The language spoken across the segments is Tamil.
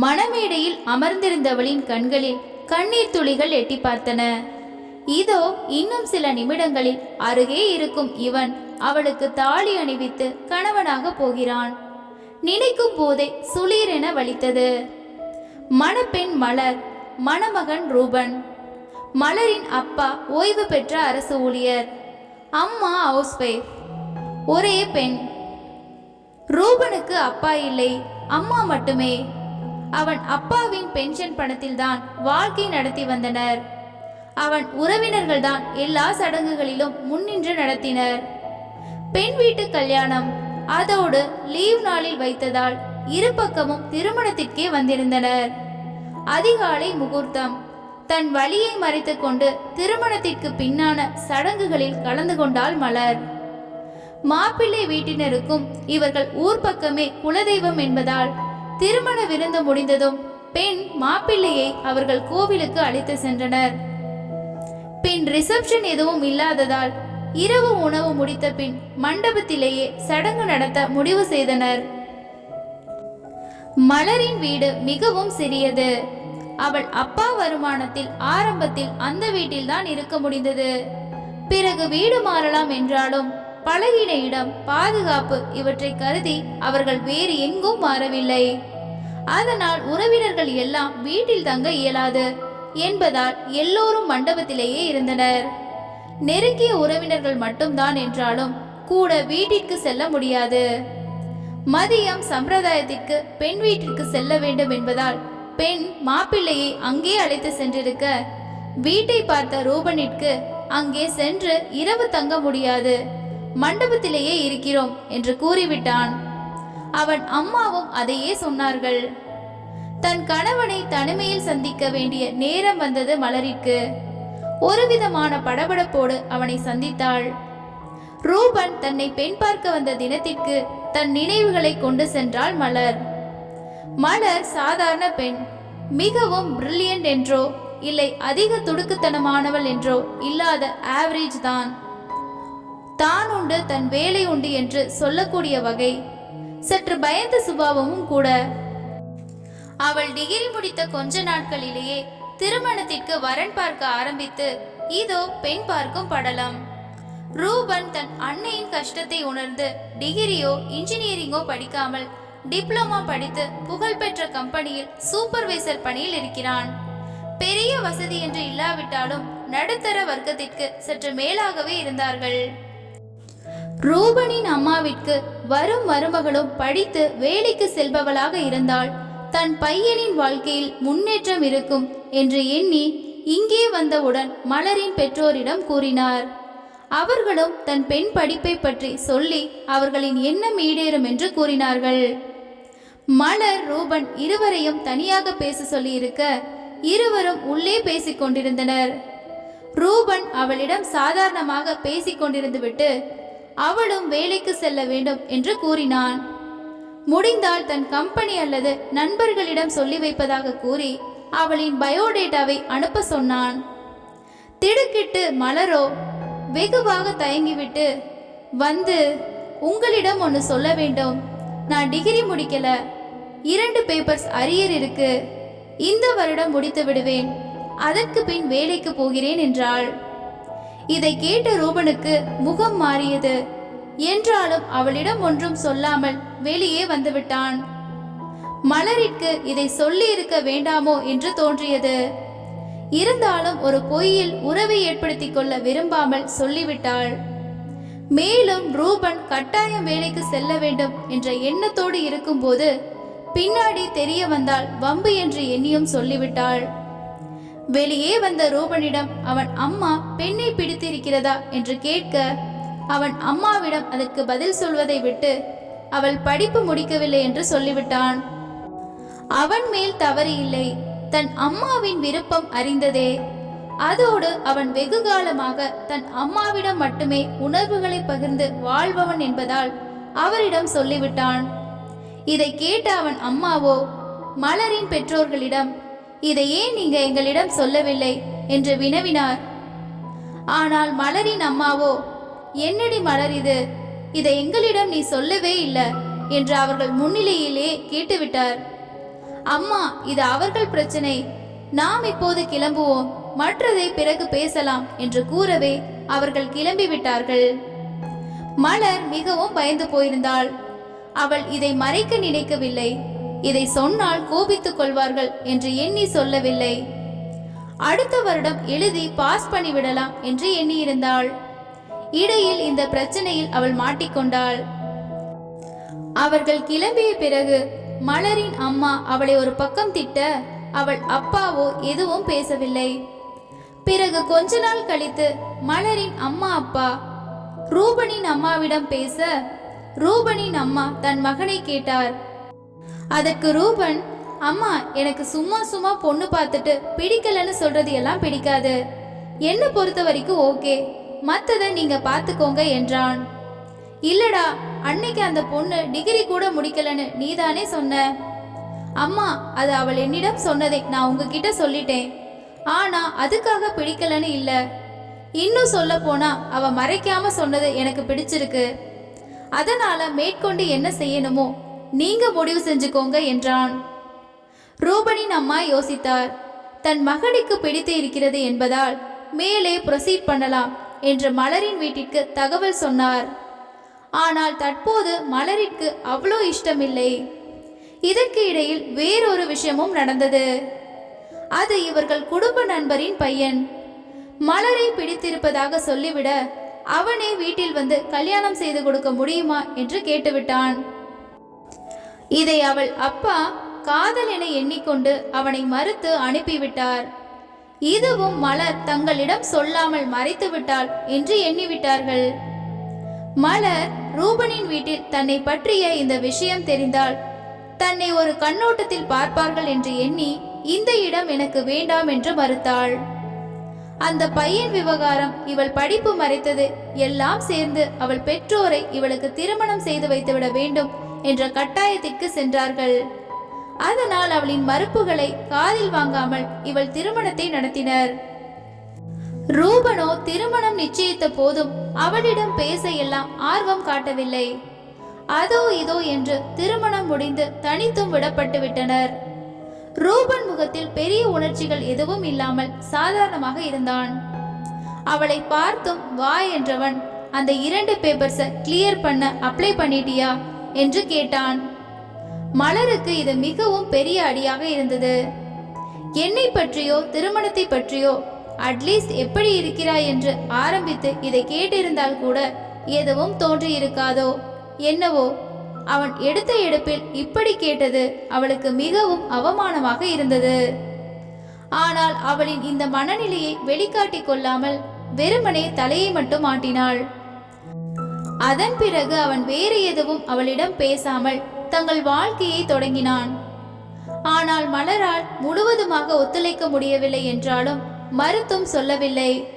மணமேடையில் அமர்ந்திருந்தவளின் கண்களில் கண்ணீர் துளிகள் எட்டி பார்த்தன. இதோ இன்னும் சில நிமிடங்களில் அருகே இருக்கும் இவன் அவளுக்கு தாலி அணிவித்து கணவனாக போகிறான். நினைக்கும் போதே சுளீரென வலித்தது. மணப்பெண் மலர் மணமகன் ரூபன். மலரின் அப்பா ஓய்வு பெற்ற அரசு ஊழியர். அம்மா ஹவுஸ் ஒரே பெண். ரூபனுக்கு அப்பா இல்லை அம்மா மட்டுமே. அவன் அப்பாவின் பென்ஷன் பணத்தில்தான் வாழ்க்கை நடத்தி வந்தனர். அவன் உறவினர்கள் தான் எல்லா சடங்குகளிலும் முன்னின்று நடத்தினர். பெண் வீட்டு கல்யாணம் அதோடு லீவ் நாளில் வைத்ததால் இரு பக்கமும் திருமணத்திற்கே வந்திருந்தனர். அதிகாலை முகூர்த்தம் தன் வழியை மறைத்து கொண்டு திருமணத்திற்கு பின்னான சடங்குகளில் கலந்து கொண்டாள் மலர். மாப்பிள்ளை வீட்டினருக்கும் இவர்கள் ஊர் பக்கமே குலதெய்வம் என்பதால் திருமண விருந்து முடிந்ததும் பெண் மாப்பிள்ளையை அவர்கள் கோவிலுக்கு அழைத்து சென்றனர். பின் ரிசப்ஷன் எதுவும் இல்லாததால் இரவு உணவு முடித்த பின் மண்டபத்திலேயே சடங்கு நடத்த முடிவு செய்தனர். மலரின் வீடு மிகவும் சிறியது. அவள் அப்பா வருமானத்தில் ஆரம்பத்தில் அந்த வீட்டில்தான் இருக்க முடிந்தது. பிறகு வீடு மாறலாம் என்றாலும் பழகின இடம் பாதுகாப்பு இவற்றை கருதி அவர்கள் வேறு எங்கும் மாறவில்லை. அதனால் உறவினர்கள் எல்லாம் வீட்டில் தங்க இயலாது என்பதால் எல்லோரும் மண்டபத்திலேயே இருந்தனர். நெருங்கிய உறவினர்கள் மட்டும்தான் என்றாலும் கூட வீட்டிற்கு செல்ல முடியாது. மதியம் சம்பிரதாயத்திற்கு பெண் வீட்டிற்கு செல்ல வேண்டும் என்பதால் பெண் மாப்பிள்ளையை அங்கே அழைத்து சென்றிருக்க வீட்டை பார்த்த ரூபனிற்கு அங்கே சென்று இரவு தங்க முடியாது. மண்டபத்திலேயே இருக்கிறோம் என்று கூறிவிட்டான். அவன் அம்மாவும் அதையே சொன்னார்கள். தன் கணவனை தனிமையில் சந்திக்க வேண்டிய நேரம் வந்தது மலரிற்கு ஒரு விதமான படபடப்போடு அவனை சந்தித்தாள். ரூபன் தன்னை பெண் பார்க்க வந்த தினத்திற்கு தன் நினைவுகளை கொண்டு சென்றாள் மலர். மலர் சாதாரண பெண் மிகவும் பிரில்லியன்ட் என்றோ இல்லை அதிக துடுக்குத்தனமானவள் என்றோ இல்லாத ஆவரேஜ் தான். தான் உண்டு தன் வேலை உண்டு என்று சொல்லக்கூடிய வகை. சற்று பயந்த சுபாவமும் கூட. அவள் டிகிரி முடித்த கொஞ்ச நாட்களிலேயே திருமணத்திற்கு வரன் பார்க்க ஆரம்பித்து இதோ பெண் பார்க்கும் படலம். ரூபன் தன் அன்னையின் கஷ்டத்தை உணர்ந்து டிகிரியோ இன்ஜினியரிங்கோ படிக்காமல் டிப்ளமா படித்து புகழ்பெற்ற கம்பெனியில் சூப்பர்வைசர் பணியில் இருக்கிறான். பெரிய வசதி என்று இல்லாவிட்டாலும் நடுத்தர வர்க்கத்திற்கு சற்று மேலாகவே இருந்தார்கள். ரூபனின் அம்மாவிற்கு வரும் மருமகளும் படித்து வேலைக்கு செல்பவளாக இருந்தால் தன் பையனின் வாழ்க்கையில் முன்னேற்றம் இருக்கும் என்று எண்ணி இங்கே வந்தவுடன் மலரின் பெற்றோரிடம் கூறினார். அவர்களும் தன் பெண் படிப்பை பற்றி சொல்லி அவர்களின் எண்ணம் ஈடேறும் என்று கூறினார்கள். மலர் ரூபன் இருவரையும் தனியாக பேச சொல்லியிருக்க இருவரும் உள்ளே பேசிக் கொண்டிருந்தனர். ரூபன் அவளிடம் சாதாரணமாக பேசிக் கொண்டிருந்துவிட்டு அவளும் வேலைக்கு செல்ல வேண்டும் என்று கூறினான் முடிந்தால் தன் கம்பெனி அல்லது நண்பர்களிடம் சொல்லி வைப்பதாக கூறி அவளின் பயோடேட்டாவை அனுப்ப சொன்னான். திடுக்கிட்டு மலரோ வெகுவாக தயங்கிவிட்டு வந்து உங்களிடம் ஒன்று சொல்ல வேண்டும். நான் டிகிரி முடிக்கல. இரண்டு பேப்பர்ஸ் அரியர் இருக்கு. இந்த வருடம் முடித்து விடுவேன். அதற்கு பின் வேலைக்கு போகிறேன் என்றாள். இதை கேட்ட ரூபனுக்கு முகம் மாறியது. என்றாலும் அவளிடம் ஒன்றும் சொல்லாமல் வெளியே வந்துவிட்டான். மலரிற்கு இதை சொல்லி இருக்க வேண்டாமோ என்று தோன்றியது. இருந்தாலும் ஒரு பொய்யில் உறவை ஏற்படுத்திக் கொள்ள விரும்பாமல் சொல்லிவிட்டாள். மேலும் ரூபன் கட்டாயம் வேலைக்கு செல்ல வேண்டும் என்ற எண்ணத்தோடு இருக்கும்போது பின்னாடி தெரிய வந்தால் வம்பு என்று எண்ணியும் சொல்லிவிட்டாள். வெளியே வந்த ரூபனிடம் அவன் அம்மா பெண்ணை பிடித்திருக்கிறதா? என்று கேட்க அவன் அம்மாவிடம் அதற்கு பதில் சொல்வதை விட்டு அவள் படிப்பு முடிக்கவில்லை என்று சொல்லிவிட்டான். அவன் மேல் தவறு இல்லை. தன் அம்மாவின் விருப்பம் அறிந்ததே. அதோடு அவன் வெகு காலமாக தன் அம்மாவிடம் மட்டுமே உணர்வுகளை பகிர்ந்து வாழ்பவன் என்பதால் அவரிடம் சொல்லிவிட்டான். இதை கேட்ட அவன் அம்மாவோ மலரின் பெற்றோர்களிடம் இதை ஏன் நீங்க எங்களிடம் சொல்லவில்லை என்று வினவினார். ஆனால் மலரின் அம்மாவோ என்னடி மலர் இது? இதை எங்களிடம் நீ சொல்லவே இல்லை என்று அவர்கள் முன்னிலையிலே கேட்டுவிட்டார். அம்மா இது அவர்கள் பிரச்சனை. நாம் இப்போது கிளம்புவோம். மற்றதை பிறகு பேசலாம் என்று கூறவே அவர்கள் கிளம்பிவிட்டார்கள். மலர் மிகவும் பயந்து போயிருந்தாள். அவள் இதை மறைக்க நினைக்கவில்லை. இதை சொன்னால் கோபித்துக் கொள்வார்கள் என்று எண்ணி சொல்லவில்லை. அடுத்த வருடம் எழுதி பாஸ் பண்ணிவிடலாம் என்று எண்ணியிருந்தாள். இடையில் இந்த பிரச்சனையில் அவள் மாட்டிக்கொண்டாள். அவர்கள் கிளம்பிய பிறகு மலரின் அம்மா அவளை ஒரு பக்கம் திட்ட அவள் அப்பாவோ எதுவும் பேசவில்லை. பிறகு கொஞ்ச நாள் கழித்து மலரின் அம்மா அப்பா ரூபனின் அம்மாவிடம் பேச ரூபனின் அம்மா தன் மகனை கேட்டார். அதற்கு ரூபன் அம்மா எனக்கு சும்மா சும்மா பொண்ணு பார்த்துட்டு பிடிக்கலன்னு சொல்றது எல்லாம் பிடிக்காது. என்ன பொறுத்த வரைக்கும் ஓகே. மற்றதை நீங்க பார்த்துக்கோங்க என்றான். இல்லடா அன்னைக்கு அந்த பொண்ணு டிகிரி கூட முடிக்கலன்னு நீதானே சொன்ன? அம்மா அது அவள் என்னிடம் சொன்னதை நான் உங்ககிட்ட சொல்லிட்டேன். ஆனா அதுக்காக பிடிக்கலன்னு இல்ல. இன்னும் சொல்ல போனா அவ மறைக்காம சொன்னது எனக்கு பிடிச்சிருக்கு. அதனால மேற்கொண்டு என்ன செய்யணுமோ நீங்க முடிவு செஞ்சுக்கோங்க என்றான். ரூபனின் அம்மா யோசித்தார். தன் மகனுக்கு பிடித்து இருக்கிறது என்பதால் மேலே ப்ரொசீட் பண்ணலாம் என்று மலரின் வீட்டிற்கு தகவல் சொன்னார். ஆனால் தற்போது மலரிற்கு அவ்வளோ இஷ்டமில்லை. இதற்கு இடையில் வேறொரு விஷயமும் நடந்தது. அது இவர்கள் குடும்ப நண்பரின் பையன். மலரை பிடித்திருப்பதாக சொல்லிவிட அவனே வீட்டில் வந்து கல்யாணம் செய்து கொடுக்க முடியுமா என்று கேட்டுவிட்டான். இதை அவள் அப்பா காதல் என எண்ணிக்கொண்டு அவனை மறுத்து அனுப்பிவிட்டார். இதுவும் மலர் தங்களிடம் சொல்லாமல் மறைத்து விட்டாள் என்று எண்ணிவிட்டார்கள். மலர் ரூபனின் வீட்டில் தன்னை பற்றிய இந்த விஷயம் தெரிந்தால் தன்னை ஒரு கண்ணோட்டத்தில் பார்ப்பார்கள் என்று எண்ணி இந்த இடம் எனக்கு வேண்டாம் என்று மறுத்தாள். அந்த பையன் விவகாரம் இவள் படிப்பு மறைத்தது எல்லாம் சேர்ந்து அவள் பெற்றோரை இவளுக்கு திருமணம் செய்து வைத்துவிட வேண்டும் என்ற கட்டாயத்திற்கு சென்றார்கள். அதனால் அவளின் மறுப்புகளை காதில் வாங்காமல் இவள் திருமணத்தை நடத்தினர். ரூபனோ திருமணம் நிச்சயித்த போதும் அவளிடம் பேச எல்லாம் ஆர்வம் காட்டவில்லை. அதோ இதோ என்று திருமணம் முடிந்து தனித்தும் விடப்பட்டு விட்டனர். ரூபன் முகத்தில் பெரிய உணர்ச்சிகள் எதுவும் இல்லாமல் சாதாரணமாக இருந்தான். அவளை பார்த்தும் வா என்றவன் அந்த இரண்டு பேப்பர்ஸை கிளியர் பண்ண அப்ளை பண்ணிட்டியா? என்று கேட்டான். மலருக்கு இது மிகவும் பெரிய அடியாக இருந்தது. என்னை பற்றியோ திருமணத்தை பற்றியோ அட்லீஸ்ட் எப்படி இருக்கிறாய் என்று ஆரம்பித்து இதை கேட்டிருந்தால் கூட எதுவும் தோன்றியிருக்காதோ என்னவோ. அவன் எடுத்த எடுப்பில் இப்படி கேட்டது அவளுக்கு மிகவும் அவமானமாக இருந்தது. ஆனால் அவளின் இந்த மனநிலையை வெளிக்காட்டிக் கொள்ளாமல் வெறுமனே தலையை மட்டும் ஆட்டினாள். அதன் பிறகு அவன் வேறு எதுவும் அவளிடம் பேசாமல் தங்கள் வாழ்க்கையை தொடங்கினான். ஆனால் மலரால் முழுவதுமாக ஒத்துழைக்க முடியவில்லை என்றாலும் மறுத்தும் சொல்லவில்லை.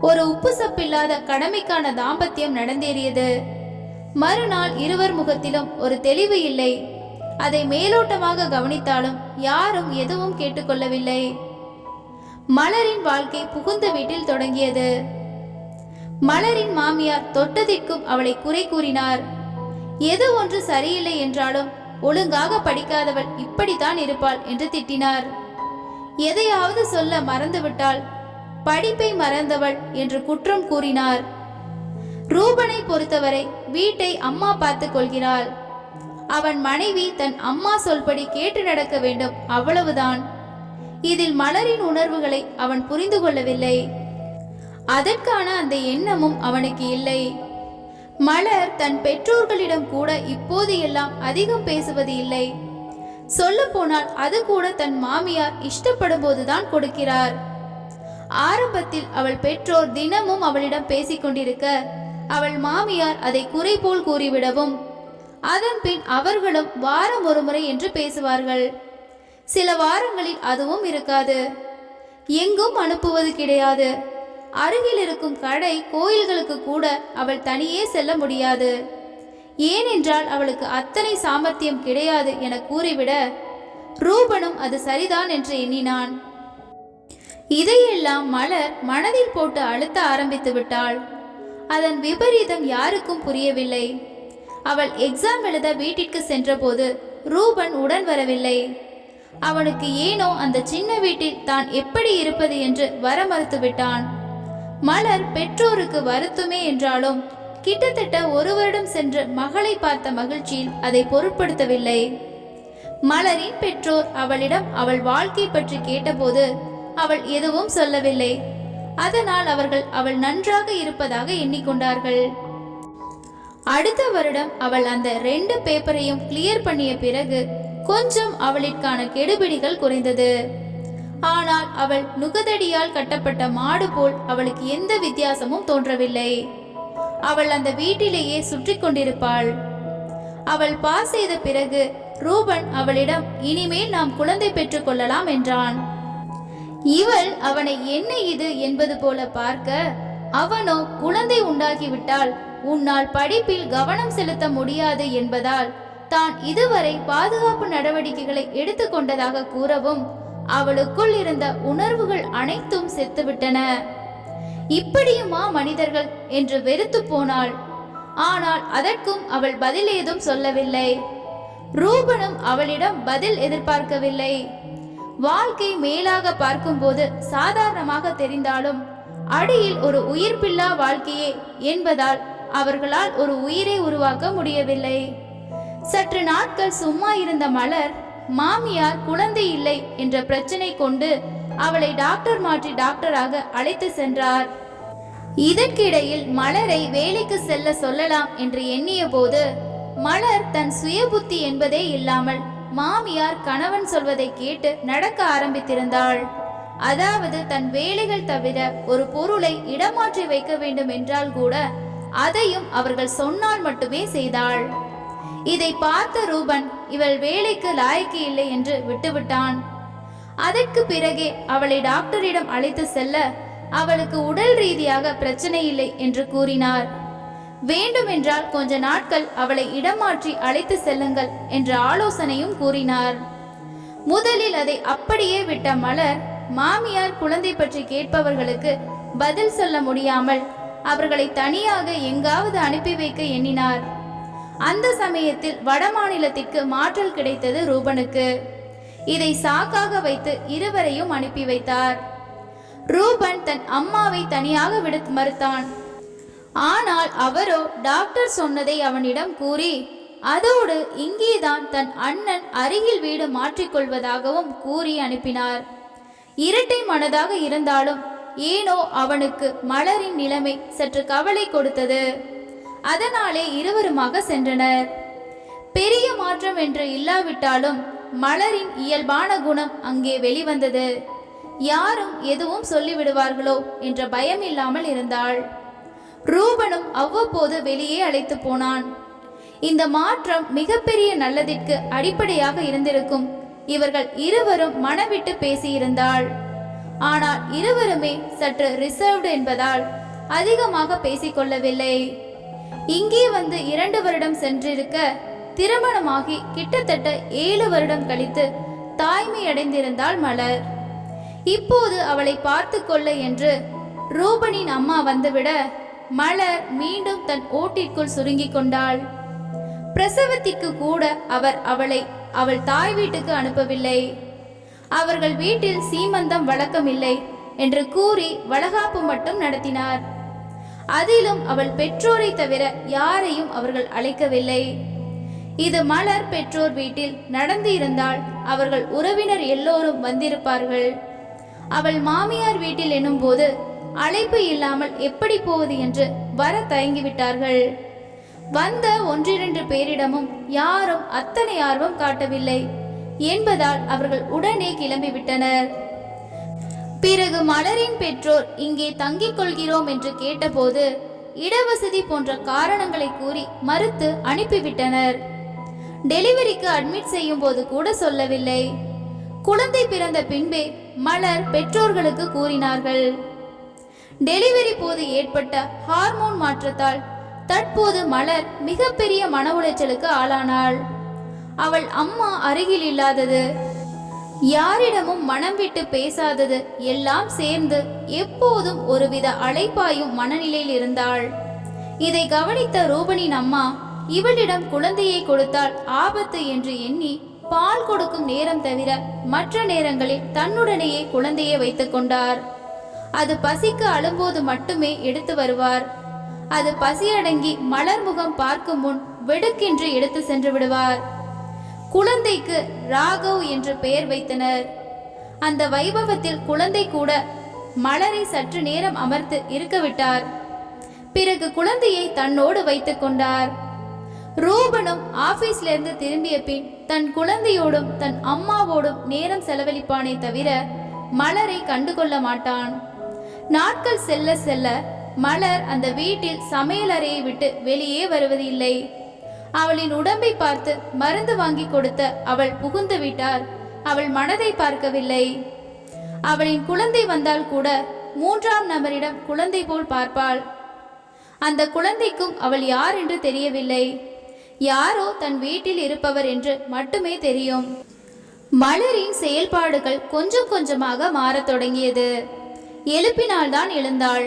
ஒரு உப்பு சப்பில்லாத கடமைக்கான தாம்பத்தியம் நடந்தேறியது. மறுநாள் இருவர் முகத்திலும் ஒரு தெளிவு இல்லை. அதை மேலோட்டமாக கவனித்தாலும் யாரும் எதுவும் கேட்டுக்கொள்ளவில்லை. மலரின் வாழ்க்கை புகுந்த வீட்டில் தொடங்கியது. மலரின் மாமியார் தொட்டதிற்கும் அவளை குறை கூறினார். எது ஒன்று சரியில்லை என்றாலும் ஒழுங்காக படிக்காதவள் இப்படித்தான் இருப்பாள் என்று திட்டினார். எதையாவது சொல்ல மறந்துவிட்டால் படிப்பை மறந்தவள் என்று குற்றம் கூறினார். ரூபனை பொறுத்தவரை வீட்டை அம்மா பார்த்துக் கொள்கிறாள். அவன் மனைவி தன் அம்மா சொல்படி கேட்டு நடக்க வேண்டும் அவ்வளவுதான். இதில் மலரின் உணர்வுகளை அவன் புரிந்து கொள்ளவில்லை. அதற்கான அந்த எண்ணமும் அவனுக்கு இல்லை. மலர் தன் பெற்றோர்களிடம் கூட இப்போது எல்லாம் அதிகம் பேசுவது இல்லை. சொல்ல போனால் அது கூட தன் மாமியார் இஷ்டப்படும் போதுதான் கொடுக்கிறார். ஆரம்பத்தில் அவள் பெற்றோர் தினமும் அவளிடம் பேசிக் கொண்டிருக்க அவள் மாமியார் அதை குறை போல் கூறிவிடவும் அதன் பின் அவர்களும் வாரம் ஒரு முறை என்று பேசுவார்கள். சில வாரங்களில் அதுவும் இருக்காது. எங்கும் அனுப்புவது கிடையாது. அருகில் இருக்கும் கடை கோயில்களுக்கு கூட அவள் தனியே செல்ல முடியாது. ஏனென்றால் அவளுக்கு அத்தனை சாமர்த்தியம் கிடையாது என கூறிவிட ரூபனும் அது சரிதான் என்று எண்ணினான். இதையெல்லாம் மலர் மனதில் போட்டு அழுத்த ஆரம்பித்து விட்டாள். அதன் விபரீதம் யாருக்கும் புரியவில்லை. அவள் எக்ஸாம் எழுத வீட்டிற்கு சென்றபோது ரூபன் உடன் வரவில்லை. அவனுக்கு ஏனோ அந்த சின்ன வீட்டில் தான் எப்படி இருப்பது என்று வர மறுத்துவிட்டான் மலர் பெற்றோருக்கு வருத்தமே என்றாலும் கிட்டத்தட்ட ஒரு வருடம் சென்று மகளை பார்த்த மகிழ்ச்சியில் அதை பொருட்படுத்தவில்லை. மலரின் பெற்றோர் அவளிடம் அவள் வாழ்க்கை பற்றி கேட்டபோது அவள் எதுவும் சொல்லவில்லை. அதனால் அவர்கள் அவள் நன்றாக இருப்பதாக எண்ணிக்கொண்டார்கள். அடுத்த வருடம் அவள் அந்த ரெண்டு பேப்பரையும் கிளியர் பண்ணிய பிறகு கொஞ்சம் அவளிற்கான கெடுபிடிகள் குறைந்தது. ஆனால் அவள் நுகதடியால் கட்டப்பட்ட மாடு போல் அவளுக்கு எந்த வித்தியாசமும் தோன்றவில்லை. அவள் அந்த வீட்டிலேயே சுற்றி கொண்டிருப்பாள். அவள் பாஸ் செய்த பிறகு ரூபன் அவளிடம் இனிமேல் நாம் குழந்தை பெற்றுக் கொள்ளலாம் என்றான். இவள் அவனை என்ன இது? என்பது போல பார்க்க அவனோ குழந்தை உண்டாகிவிட்டால் உன்னால் படிப்பில் கவனம் செலுத்த முடியாது என்பதால் தான் இதுவரை பாதுகாப்பு நடவடிக்கைகளை எடுத்துக்கொண்டதாக கூறவும் அவளுக்குள் இருந்த உணர்வுகள் அனைத்தும் செத்துவிட்டன. இப்படியுமா மனிதர்கள் என்று வெறுத்து போனாள். ஆனால் அதற்கும் அவள் பதில் ஏதும் சொல்லவில்லை. ரூபனும் அவளிடம் பதில் எதிர்பார்க்கவில்லை. வாழ்க்கை மேலாக பார்க்கும்போது சாதாரணமாக தெரிந்தாலும் அடியில் ஒரு உயிர்ப்பில்லா வாழ்க்கையே என்பதால் அவர்களால் ஒரு உயிரை உருவாக்க முடியவில்லை. சற்று நாட்கள் சும்மா இருந்த மலர் மாமியார் குழந்தை இல்லை என்ற பிரச்சனை கொண்டு அவளை டாக்டர் மாற்றி டாக்டராக அழைத்து சென்றார். இதற்கிடையில் மலரை வேலைக்கு செல்ல சொல்லலாம் என்று எண்ணிய போது மலர் தன் சுயபுத்தி என்பதே இல்லாமல் மாமியார் கணவன் சொல்வதை கேட்டு நடக்க ஆரம்பித்திருந்தாள். அதாவது தன் வேலைகள் தவிர ஒரு பொருளை இடமாற்றி வைக்க வேண்டும் என்றால் கூட அதையும் அவர்கள் சொன்னால் மட்டுமே செய்தாள். இதை பார்த்த ரூபன் இவள் வேலைக்கு லாய்க்கு இல்லை என்று விட்டுவிட்டான். அதற்கு பிறகே அவளை டாக்டரிடம் அழைத்து செல்ல அவளுக்கு உடல் ரீதியாக பிரச்சனை இல்லை என்று கூறினார். வேண்டுமென்றால் கொஞ்ச நாட்கள் அவளை இடமாற்றி அழைத்து செல்லுங்கள் என்ற ஆலோசனையும் கூறினார். முதலில் அதை அப்படியே விட்ட மலர் மாமியார் குழந்தை பற்றி கேட்பவர்களுக்கு பதில் சொல்ல முடியாமல் அவர்களை தனியாக எங்காவது அனுப்பி வைக்க எண்ணினார். அந்த சமயத்தில் வடமாநிலத்திற்கு மாற்றல் கிடைத்தது ரூபனுக்கு. இதை சாக்காக வைத்து இருவரையும் அனுப்பி வைத்தார். ரூபன் தன் அம்மாவை தனியாக விட மறுத்தான். ஆனால் அவரோ டாக்டர் சொன்னதை அவனிடம் கூறி அதோடு இங்கேதான் தன் அண்ணன் அருகில் வீடு மாற்றிக்கொள்வதாகவும் கூறி அனுப்பினார். இரட்டை மனதாக இருந்தாலும் ஏனோ அவனுக்கு மலரின் நிலைமை சற்று கவலை கொடுத்தது. அதனாலே இருவருமாக சென்றனர். பெரிய மாற்றம் என்று இல்லாவிட்டாலும் மலரின் இயல்பான குணம் அங்கே வெளிவந்தது. யாரும் எதுவும் சொல்லிவிடுவார்களோ என்ற பயம் இல்லாமல் இருந்தாள். ரூபனும் அவ்வப்போது வெளியே அழைத்து போனான். இந்த மாற்றம் மிகப்பெரிய நல்லதிற்கு அடிப்படையாக இருந்திருக்கும். இவர்கள் இருவரும் மனவிட்டு பேசியிருந்தாள். ஆனால் இருவருமே சற்று ரிசர்வ்டு என்பதால் அதிகமாக பேசிக்கொள்ளவில்லை. இங்கே வந்து இரண்டு வருடம் சென்றிருக்க திருமணமாகி கிட்டத்தட்ட ஏழு வருடம் கழித்து தாய்மை அடைந்திருந்தாள் மலர். இப்போது அவளை பார்த்து கொள்ள என்று ரூபனின் அம்மா வந்துவிட மலர் மீண்டும் தன் ஓட்டிற்குள் சுருங்கிக் கொண்டாள். பிரசவத்திற்கு கூட அவர் அவளை அவள் தாய் வீட்டுக்கு அனுப்பவில்லை. அவர்கள் வீட்டில் சீமந்தம் வழக்கமில்லை என்று கூறி வளகாப்பு மட்டும் நடத்தினார். அதிலும் அவள் பெற்றோரை தவிர யாரையும் அவர்கள் அழைக்கவில்லை. இது மலர் பெற்றோர் வீட்டில் நடந்து இருந்தால் அவர்கள் உறவினர் எல்லோரும் வந்திருப்பார்கள். அவள் மாமியார் வீட்டில் எனும்போது அழைப்பு இல்லாமல் எப்படி போவது என்று வர தயங்கிவிட்டார்கள். வந்த ஒன்றிரண்டு பேரிடமும் யாரும் அத்தனை ஆர்வம் காட்டவில்லை. என்பதால் அவர்கள் உடனே கிளம்பிவிட்டனர். பிறகு மலரின் பெற்றோர் இங்கே தங்கிக் கொள்கிறோம் என்று கேட்டபோது இடவசதி போன்ற காரணங்களை கூறி மறுத்து அனுப்பிவிட்டனர். டெலிவரிக்கு அட்மிட் செய்யும் போது கூட சொல்லவில்லை. குழந்தை பிறந்த பின்பே மலர் பெற்றோர்களுக்கு கூறினார்கள். டெலிவரி போது ஏற்பட்ட ஹார்மோன் மாற்றத்தால் தற்போது மலர் மிகப்பெரிய மன உளைச்சலுக்கு ஆளானாள். அவள் அம்மா அருகில் இல்லாதது. யாரிடமும் மனம் விட்டு பேசாதது எல்லாம் சேர்ந்து எப்போதும் ஒருவித அழைப்பாயும் மனநிலையில் இருந்தாள். இதை கவனித்த ரூபனின் அம்மா இவளிடம் குழந்தையை கொடுத்தால் ஆபத்து என்று எண்ணி பால் கொடுக்கும் நேரம் தவிர மற்ற நேரங்களில் தன்னுடனேயே குழந்தையை வைத்துக் கொண்டார். அது பசிக்கு அழும்போது மட்டுமே எடுத்து வருவார். அது பசியடங்கி மலர் முகம் பார்க்கும் முன் வெடுக்கென்று எடுத்து சென்று விடுவார். குழந்தைக்கு ராகவ் என்று பெயர் வைத்தனர். அந்த வைபவத்தில் குழந்தை கூட மலரை சற்று நேரம் அமர்த்து இருக்க விட்டார். பிறகு குழந்தையை தன்னோடு வைத்துக் கொண்டார். ரூபனும் ஆபீஸ்ல இருந்து திரும்பிய பின் தன் குழந்தையோடும் தன் அம்மாவோடும் நேரம் செலவழிப்பானே தவிர மலரை கண்டுகொள்ள மாட்டான். நாட்கள் செல்ல செல்ல மலர் அந்த வீட்டில் சமையலறையை விட்டு வெளியே வருவதில்லை. அவளின் உடம்பை பார்த்து மருந்து வாங்கி கொடுத்த அவள் புகுந்து விட்டார். அவள் மனதை பார்க்கவில்லை. அவளின் குழந்தை வந்தால் கூட மூன்றாம் நபரிடம் குழந்தை போல் பார்ப்பாள். அந்த குழந்தைக்கும் அவள் யார் என்று தெரியவில்லை. யாரோ தன் வீட்டில் இருப்பவர் என்று மட்டுமே தெரியும். மலரின் செயல்பாடுகள் கொஞ்சம் கொஞ்சமாக மாறத் தொடங்கியது. எழுப்பினால்தான் எழுந்தாள்.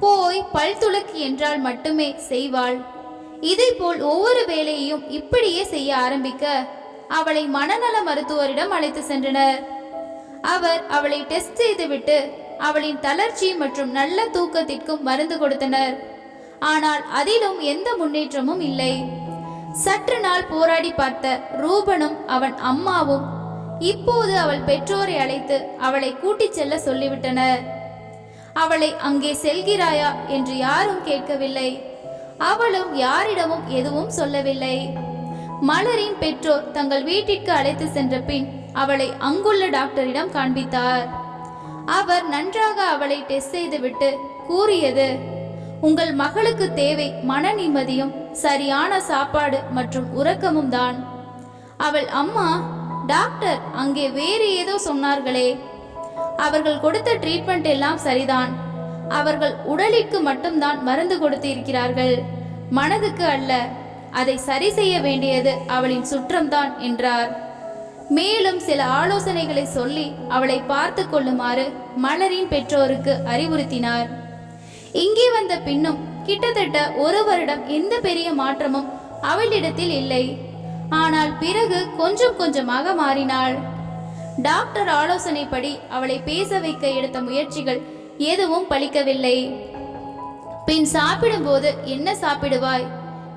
போய் பல் துளக்கு என்றால் மட்டுமே செய்வாள். இதைப்போல் ஒவ்வொரு வேலையையும் இப்படியே செய்ய ஆரம்பிக்க அவளை மனநல மருத்துவரிடம் அழைத்து சென்றனர். அவர் அவளை டெஸ்ட் செய்துவிட்டு அவளின் தளர்ச்சி மற்றும் நல்ல தூக்கத்திற்கும் மருந்து கொடுத்தனர். ஆனால் அதிலும் எந்த முன்னேற்றமும் இல்லை. சற்று நாள் போராடி பார்த்த ரூபனும் அவன் அம்மாவும் இப்போது அவள் பெற்றோரை அழைத்து அவளை கூட்டிச் செல்ல சொல்லிவிட்டனர். அவளை அங்கே செல்கிறாயா என்று யாரும் கேட்கவில்லை. அவளும் யாரிடமும் எதுவும் சொல்லவில்லை. மலரின் பெற்றோர் தங்கள் வீட்டிற்கு அழைத்து சென்ற பின் அவளை அங்குள்ள டாக்டரிடம் காண்பித்தார். அவர் நன்றாக அவளை டெஸ்ட் செய்துவிட்டு கூறியது உங்கள் மகளுக்கு தேவை மன நிம்மதியும் சரியான சாப்பாடு மற்றும் உறக்கமும் தான். அவள் அம்மா டாக்டர் அங்கே வேறு ஏதோ சொன்னார்களே. அவர்கள் கொடுத்த ட்ரீட்மெண்ட் எல்லாம் சரிதான். அவர்கள் உடலிற்கு மட்டும்தான் மருந்து கொடுத்து இருக்கிறார்கள் மனதுக்கு அல்ல அதை சரி செய்ய வேண்டியது அவளின் சுற்றம்தான் என்றார். மேலும் சில ஆலோசனைகளை சொல்லி அவளை பார்த்து கொள்ளுமாறு மலரின் பெற்றோருக்கு அறிவுறுத்தினார். இங்கே வந்த பின்னும் கிட்டத்தட்ட ஒரு வருடம் எந்த பெரிய மாற்றமும் அவளிடத்தில் இல்லை. ஆனால் பிறகு கொஞ்சம் கொஞ்சமாக மாறினாள். டாக்டர் ஆலோசனைப்படி அவளை பேச வைக்க எடுத்த முயற்சிகள் எதுவும் பலிக்கவில்லை பின் சாப்பிடும்போது என்ன சாப்பிடுவாய்?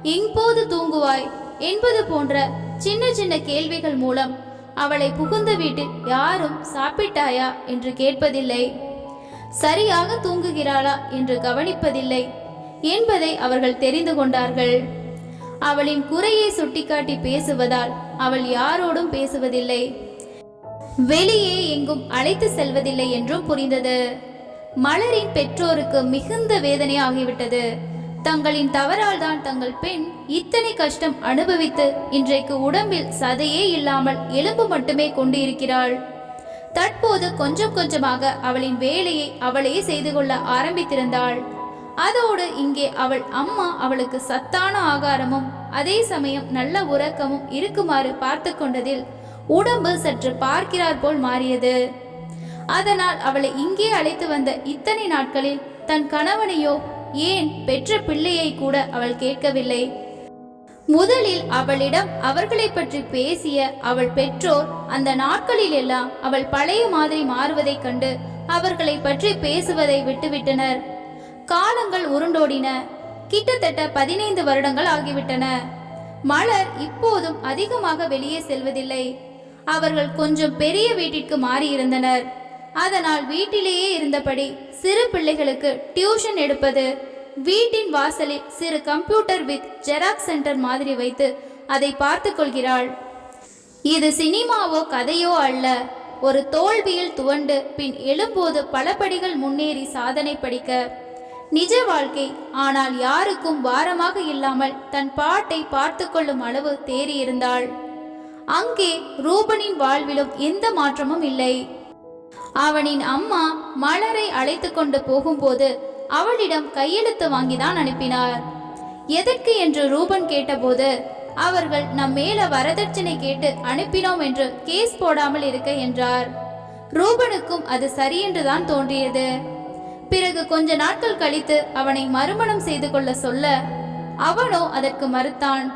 எங்கோது தூங்குவாய்? என்பது போன்ற சின்ன சின்ன கேள்விகள் மூலம் அவளை புகுந்த வீட்டில் யாரும் சாப்பிட்டாயா என்று கேட்பதில்லை. சரியாக தூங்குகிறாளா? என்று கவனிப்பதில்லை என்பதை அவர்கள் தெரிந்து கொண்டார்கள். அவளின் குறையை சுட்டிக்காட்டி பேசுவதால் அவள் யாரோடும் பேசுவதில்லை. வெளியே எங்கும் அழைத்து செல்வதில்லை என்றும் புரிந்தது. மலரின் பெற்றோருக்கு மிகுந்த வேதனை ஆகிவிட்டது தங்களின் தவறால் தான் தங்கள் பெண் இத்தனை கஷ்டம் அனுபவித்து இன்றைக்கு உடம்பில் சதையே இல்லாமல் எலும்பு மட்டுமே கொண்டு இருக்கிறாள் தற்போது கொஞ்சம் கொஞ்சமாக அவளின் வேலையை அவளே செய்து கொள்ள ஆரம்பித்திருந்தாள். அதோடு இங்கே அவள் அம்மா அவளுக்கு சத்தான ஆகாரமும் அதே சமயம் நல்ல உறக்கமும் இருக்குமாறு பார்த்து கொண்டதில் உடம்பு சற்று பார்க்கிறார் போல் மாறியது. அதனால் அவளை இங்கே அழைத்து வந்த இத்தனை நாட்களில் தன் கணவனையோ ஏன் பெற்ற பிள்ளையை கூட அவள் கேட்கவில்லை. முதலில் அவளிடம் அவர்களை பற்றி பேசிய அவள் பெற்றோர் அந்த நாட்களில் எல்லாம் அவள் பழைய மாதிரி மாறுவதைக் கண்டு அவர்களை பற்றி பேசுவதை விட்டுவிட்டனர். காலங்கள் உருண்டோடின. கிட்டத்தட்ட பதினைந்து வருடங்கள் ஆகிவிட்டன. மலர் இப்போதும் அதிகமாக வெளியே செல்வதில்லை. அவர்கள் கொஞ்சம் பெரிய வீட்டிற்கு மாறியிருந்தனர். அதனால் வீட்டிலேயே இருந்தபடி சிறு பிள்ளைகளுக்கு டியூஷன் எடுப்பது வீட்டின் வாசலில் சிறு கம்ப்யூட்டர் வித் ஜெராக்ஸ் சென்டர் மாதிரி வைத்து அதை பார்த்து கொள்கிறாள். இது சினிமாவோ கதையோ அல்ல. ஒரு தோல்வியில் துவண்டு பின் எழும்போது பல படிகள் முன்னேறி சாதனை படிக்க. நிஜ வாழ்க்கை ஆனால் யாருக்கும் பாரமாக இல்லாமல் தன் பாட்டை பார்த்து கொள்ளும் அளவு தேறியிருந்தாள். அங்கே ரூபனின் வாழ்விலும் எந்த மாற்றமும் இல்லை. அவனின் அம்மா மலரை அழைத்து கொண்டு போகும்போது அவளிடம் கையெழுத்து வாங்கிதான் அனுப்பினார். எதற்கு என்று ரூபன் கேட்டபோது அவர்கள் நம் மேல வரதட்சணை கேட்டு அனுப்பினோம் என்று கேஸ் போடாமல் இருக்க என்றார். ரூபனுக்கும் அது சரியென்றுதான் தோன்றியது. பிறகு கொஞ்ச நாட்கள் கழித்து அவனை மறுமணம் செய்து கொள்ள சொல்ல அவனோ அதற்கு மறுத்தான்.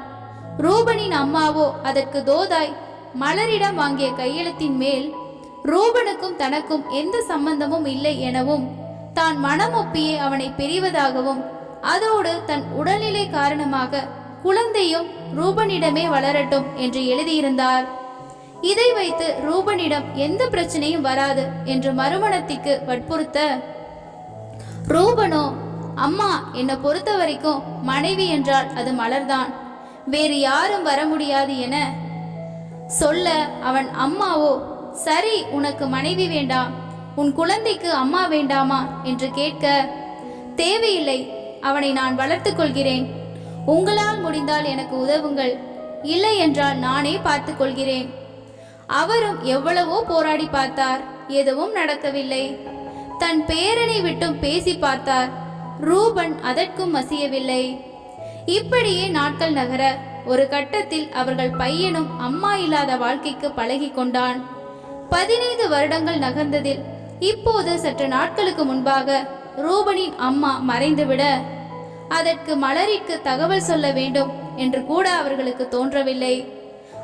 ரூபனின் அம்மாவோ அதற்கு தோதாய் மலரிடம் வாங்கிய கையெழுத்தின் மேல் ரூபனுக்கும் தனக்கும் எந்த சம்பந்தமும் இல்லை எனவும் தான் மனம் ஒப்பியே அவனை பிரிவதாகவும் அதோடு தன் உடல்நிலை காரணமாக குழந்தையும் ரூபனிடமே வளரட்டும் என்று எழுதியிருந்தார். இதை வைத்து ரூபனிடம் எந்த பிரச்சனையும் வராது என்று மறுமணத்திற்கு வற்புறுத்த ரூபனோ அம்மா என்னை பொறுத்த வரைக்கும் மனைவி என்றால் அது மலர்தான். வேறு யாரும் வர முடியாது என சொல்ல அவன் அம்மாவோ சரி உனக்கு மனைவி வேண்டாம் உன் குழந்தைக்கு அம்மா வேண்டாமா? என்று கேட்க தேவையில்லை. அவனை நான் வளர்த்துக் கொள்கிறேன். உங்களால் முடிந்தால் எனக்கு உதவுங்கள். இல்லை என்றால் நானே பார்த்துக் கொள்கிறேன். அவரும் எவ்வளவோ போராடி பார்த்தார். எதுவும் நடக்கவில்லை. தன் பேரனை விட்டும் பேசி பார்த்தார். ரூபன் அதற்கும் மசியவில்லை. இப்படியே நாட்கள் நகர ஒரு கட்டத்தில் அவர்கள் பையனும் அம்மா இல்லாத வாழ்க்கைக்கு பழகி கொண்டான். பதினைந்து வருடங்கள் நகர்ந்ததில் இப்போது சற்று நாட்களுக்கு முன்பாக ரூபனின் அம்மா மறைந்துவிட அதற்கு மலரிக்கு தகவல் சொல்ல வேண்டும் என்று கூட அவர்களுக்கு தோன்றவில்லை.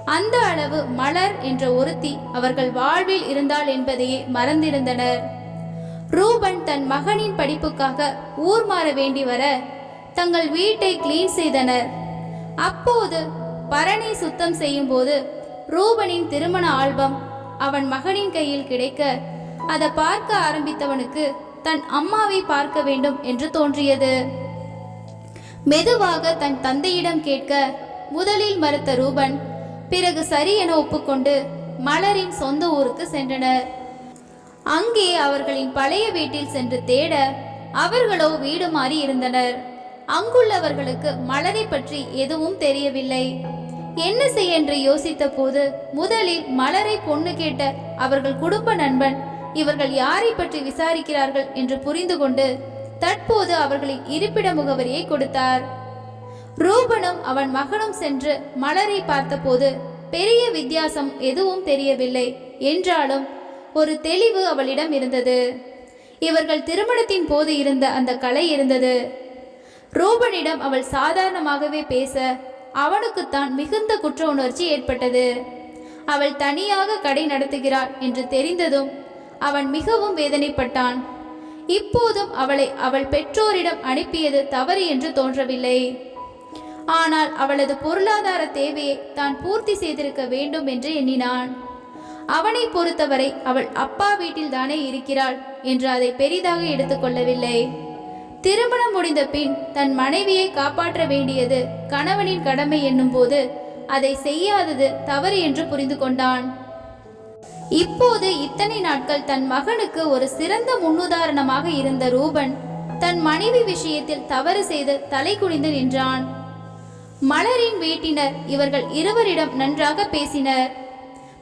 அந்த அளவு மலர் என்ற ஒருத்தி அவர்கள் வாழ்வில் இருந்தாள் என்பதையே மறந்திருந்தனர். ரூபன் தன் மகனின் படிப்புக்காக ஊர் மாற வேண்டி வர தங்கள் வீட்டை கிளீன் செய்தனர். அப்போது பரணி சுத்தம் செய்யும் போது ரூபனின் திருமண ஆல்பம் அவன் மகனின் கையில் கிடைக்க அதை பார்க்க ஆரம்பித்தவனுக்கு தன் அம்மாவை பார்க்க வேண்டும் என்று தோன்றியது. மெதுவாக தன் தந்தையிடம் கேட்க முதலில் மறுத்த ரூபன் பிறகு சரி என ஒப்புக்கொண்டு மலரின் சொந்த ஊருக்கு சென்றனர். அங்கே அவர்களின் பழைய வீட்டில் சென்று தேட அவர்களோ வீடு மாறி இருந்தனர். அங்குள்ளவர்களுக்கு மலரை பற்றி எதுவும் தெரியவில்லை. என்ன செய்ய என்று யோசித்த போது முதலில் மலரை பொண்ணு கேட்ட அவர்கள் குடும்ப நண்பன் இவர்கள் யாரை பற்றி விசாரிக்கிறார்கள் என்று புரிந்து கொண்டு தற்போது அவர்களின் இருப்பிட முகவரியை கொடுத்தார். ரூபனும் அவன் மகனும் சென்று மலரை பார்த்தபோது பெரிய வித்தியாசம் எதுவும் தெரியவில்லை. என்றாலும் ஒரு தெளிவு அவளிடம் இருந்தது. இவர்கள் திருமணத்தின் போது இருந்த அந்த கலை இருந்தது. ரூபனிடம் அவள் சாதாரணமாகவே பேச அவனுக்குத்தான் மிகுந்த குற்ற உணர்ச்சி ஏற்பட்டது. அவள் தனியாக கடை நடத்துகிறாள் என்று தெரிந்ததும் அவன் மிகவும் வேதனைப்பட்டான். இப்போதும் அவளை அவள் பெற்றோரிடம் அனுப்பியது தவறு என்று தோன்றவில்லை. ஆனால் அவளது பொருளாதார தேவையை தான் பூர்த்தி செய்திருக்க வேண்டும் என்று எண்ணினான். அவனை பொறுத்தவரை அவள் அப்பா வீட்டில் தானே இருக்கிறாள் என்று அதை பெரிதாக எடுத்துக்கொள்ளவில்லை திருமணம் முடிந்த பின் தன் மனைவியை காப்பாற்ற வேண்டியது கணவனின் கடமை என்னும்போது அதை செய்யாதது தவறு என்று புரிந்து கொண்டான். இப்போது இத்தனை நாட்கள் தன் மகனுக்கு ஒரு சிறந்த முன்னுதாரணமாக இருந்த ரூபன் தன் மனைவி விஷயத்தில் தவறு செய்து தலை குனிந்து நின்றான். மலரின் வீட்டினர் இவர்கள் இருவரிடம் நன்றாக பேசினர்.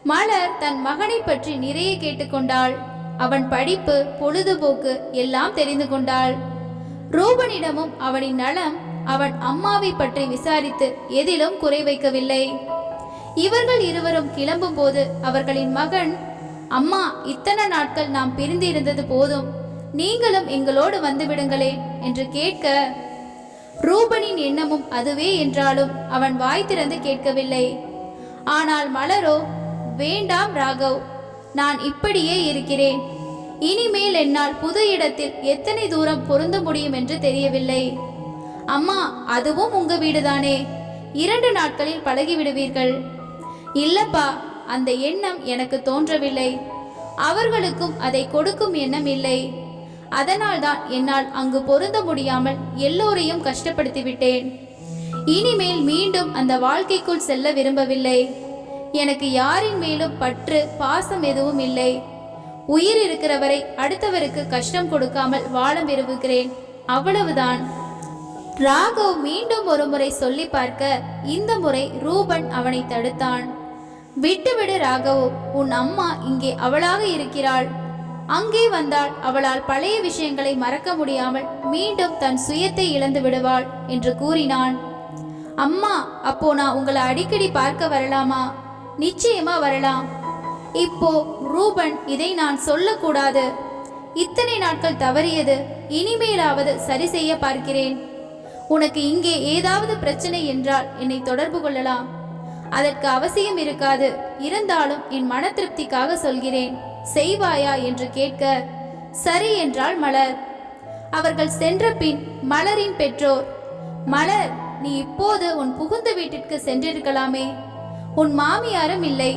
மலர் தன் மகனை பற்றி நிறைய கேட்டுக்கொண்டாள். அவன் படிப்பு பொழுதுபோக்கு எல்லாம் தெரிந்து கொண்டாள். ரூபனிடமும் அவனின் நலம் அவன் அம்மாவை பற்றி விசாரித்து எதிலும் குறை வைக்கவில்லை. இவர்கள் இருவரும் கிளம்பும்போது அவர்களின் மகன் அம்மா இத்தனை நாட்கள் நாம் பிரிந்து இருந்தது போதும். நீங்களும் எங்களோடு வந்துவிடுங்களே என்று கேட்க ரூபனின் எண்ணமும் அதுவே என்றாலும் அவன் வாய் திறந்து கேட்கவில்லை. ஆனால் மலரோ வேண்டாம் ராகவ் நான் இப்படியே இருக்கிறேன். இனிமேல் என்னால் புது இடத்தில் எத்தனை தூரம் பொருந்த முடியும் என்று தெரியவில்லை. அம்மா அதுவும் உங்க வீடுதானே? இரண்டு நாட்களில் பழகி விடுவீர்கள் இல்லப்பா அந்த எண்ணம் எனக்கு தோன்றவில்லை. அவர்களுக்கும் அதை கொடுக்கும் எண்ணம் இல்லை. அதனால்தான் என்னால் அங்கு பொருந்த முடியாமல் எல்லோரையும் கஷ்டப்படுத்தி விட்டேன் இனிமேல் மீண்டும் அந்த வாழ்க்கைக்குள் செல்ல விரும்பவில்லை. எனக்கு யாரின் மேலும் பற்று பாசம் எதுவும் இல்லை. உயிர் இருக்கிறவரை அடுத்தவருக்கு கஷ்டம் கொடுக்காமல் வாழ விரும்புகிறேன். அவ்வளவுதான். ராகவ் மீண்டும் ஒரு முறை சொல்லி பார்க்க இந்த முறை ரூபன் அவனை தடுத்தான். விட்டுவிடு ராகவ் உன் அம்மா இங்கே அவளாக இருக்கிறாள். அங்கே வந்தால் அவளால் பழைய விஷயங்களை மறக்க முடியாமல் மீண்டும் தன் சுயத்தை இழந்து விடுவாள் என்று கூறினான். அம்மா அப்போ நான் உங்களை அடிக்கடி பார்க்க வரலாமா? நிச்சயமா வரலாம். இப்போ ரூபன் இதை நான் சொல்லக்கூடாது. இத்தனை நாட்கள் தவறியது இனிமேலாவது சரி செய்ய பார்க்கிறேன். உனக்கு இங்கே ஏதாவது பிரச்சனை என்றால் என்னை தொடர்பு கொள்ளலாம். அதற்கு அவசியம் இருக்காது இருந்தாலும் என் மன திருப்திக்காக சொல்கிறேன். செய்வாயா என்று கேட்க சரி என்றாள் மலர். அவர்கள் சென்ற பின் மலரின் பெற்றோர் மலர் நீ இப்போது உன் புகுந்த வீட்டிற்கு சென்றிருக்கலாமே. உன் மாமியாரும் இல்லை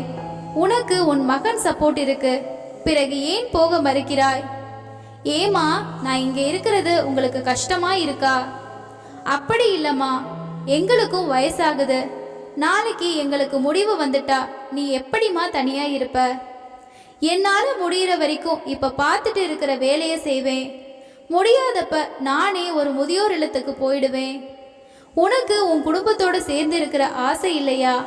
உனக்கு உன் மகன் சப்போர்ட் இருக்கு. பிறகு ஏன் போக மறுக்கிறாய்? ஏமா நான் இங்க இருக்கிறது உங்களுக்கு கஷ்டமா இருக்கா? அப்படி இல்லம்மா எங்களுக்கும் வயசாகுது. நாளைக்கு எங்களுக்கு முடிவு வந்துட்டா நீ எப்படிம்மா தனியா இருப்ப? என்னால முடியிற வரைக்கும் இப்ப பார்த்துட்டு இருக்கிற வேலையை செய்வேன். முடியாதப்ப நானே ஒரு முதியோர் இல்லத்துக்கு போயிடுவேன். உனக்கு உன் குடும்பத்தோட சேர்ந்து இருக்கிற ஆசை இல்லையா?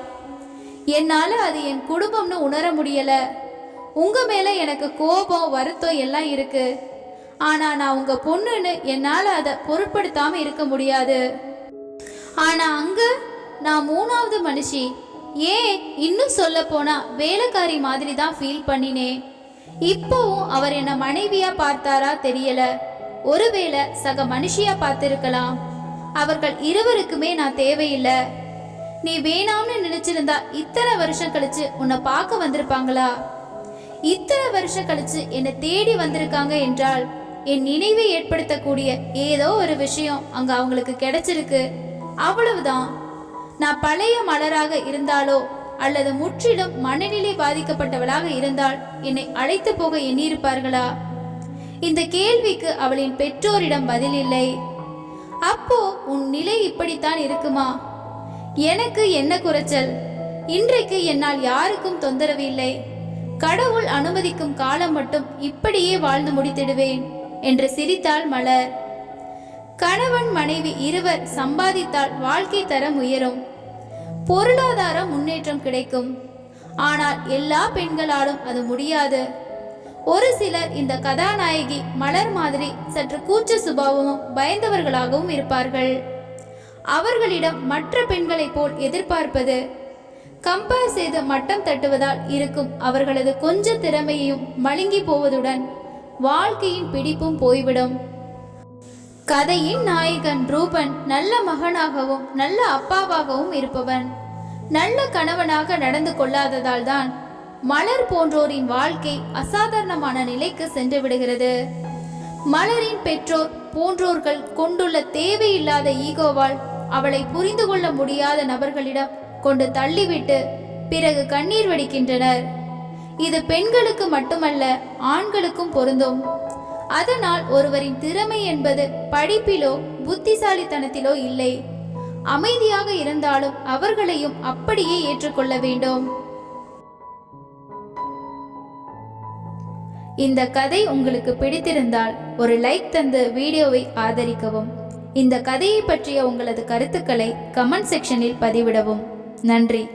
என்னால் அது என் குடும்பம்னு உணர முடியலை. உங்கள் மேலே எனக்கு கோபம் வருத்தம் எல்லாம் இருக்கு. ஆனால் நான் உங்கள் பொண்ணுன்னு என்னால் அதை பொருட்படுத்தாமல் இருக்க முடியாது. ஆனால் அங்கே நான் மூணாவது மனுஷி. ஏன் இன்னும் சொல்ல போனால் வேலைக்காரி மாதிரி தான் ஃபீல் பண்ணினேன் இப்போவும் அவர் என்னை மனைவியாக பார்த்தாரா தெரியல. ஒருவேளை சக மனுஷியாக பார்த்துருக்கலாம். அவர்கள் இருவருக்குமே நான் தேவையில்லை. நீ வேணாம்னு நினைச்சிருந்தா இத்தனை வருஷம் கழிச்சு உன்னை பார்க்க வந்திருப்பாங்களா? இத்தனை வருஷம் கழிச்சு என்னை தேடி வந்திருக்காங்க என்றால் என் நினைவை ஏற்படுத்தக்கூடிய ஏதோ ஒரு விஷயம் அங்க அவங்களுக்கு கிடைச்சிருக்கு. அவ்வளவுதான். நான் பழைய மலராக இருந்தாலோ அல்லது முற்றிலும் மனநிலை பாதிக்கப்பட்டவளாக இருந்தால் என்னை அழைத்து போக எண்ணியிருப்பார்களா? இந்த கேள்விக்கு அவளின் பெற்றோரிடம் பதில் இல்லை. அப்போ உன் நிலை இப்படித்தான் இருக்குமா? எனக்கு என்ன குறைச்சல்? இன்றைக்கு என்னால் யாருக்கும் தொந்தரவு இல்லை. கடவுள் அனுமதிக்கும் காலம் மட்டும் இப்படியே வாழ்ந்து முடித்திடுவேன் என்று சிரித்தாள் மலர். கணவன் மனைவி இருவர் சம்பாதித்தால் வாழ்க்கை தரம் உயரும். பொருளாதார முன்னேற்றம் கிடைக்கும். ஆனால் எல்லா பெண்களாலும் அது முடியாது. ஒரு சிலர் இந்த கதாநாயகி மலர் மாதிரி சற்று கூச்ச சுபாவமும் பயந்தவர்களாகவும் இருப்பார்கள். அவர்களிடம் மற்ற பெண்களைப் போல் எதிர்பார்ப்பது. கம்பேர் செய்து மட்டம் தட்டுவதால் இருக்கும் அவர்களது கொஞ்ச திறமையையும் மழுங்கி போவதுடன் வாழ்க்கையின் பிடிப்பும் போய்விடும். கதையின் நாயகன் ரூபன் நல்ல மகனாகவும் நல்ல அப்பாவாகவும் இருப்பவன். நல்ல கணவனாக நடந்து கொள்ளாததால் தான் மலர் போன்றோரின் வாழ்க்கை அசாதாரணமான நிலைக்கு சென்று விடுகிறது. மலரின் பெற்றோர் போன்றோர்கள் கொண்டுள்ள தேவையில்லாத ஈகோவால் அவளை புரிந்து கொள்ள முடியாத நபர்களிடம் கொண்டு தள்ளிவிட்டு பிறகு கண்ணீர் வடிக்கின்றனர். இது பெண்களுக்கு மட்டுமல்ல ஆண்களுக்கும் பொருந்தும். அதனால் ஒருவரின் திறமை என்பது படிப்பிலோ புத்திசாலித்தனத்திலோ இல்லை. அமைதியாக இருந்தாலும் அவர்களையும் அப்படியே ஏற்றுக்கொள்ள வேண்டும். இந்த கதை உங்களுக்கு பிடித்திருந்தால் ஒரு லைக் தந்து வீடியோவை ஆதரிக்கவும். இந்த கதையை பற்றிய உங்களது கருத்துக்களை கமெண்ட் செக்ஷனில் பதிவிடவும். நன்றி.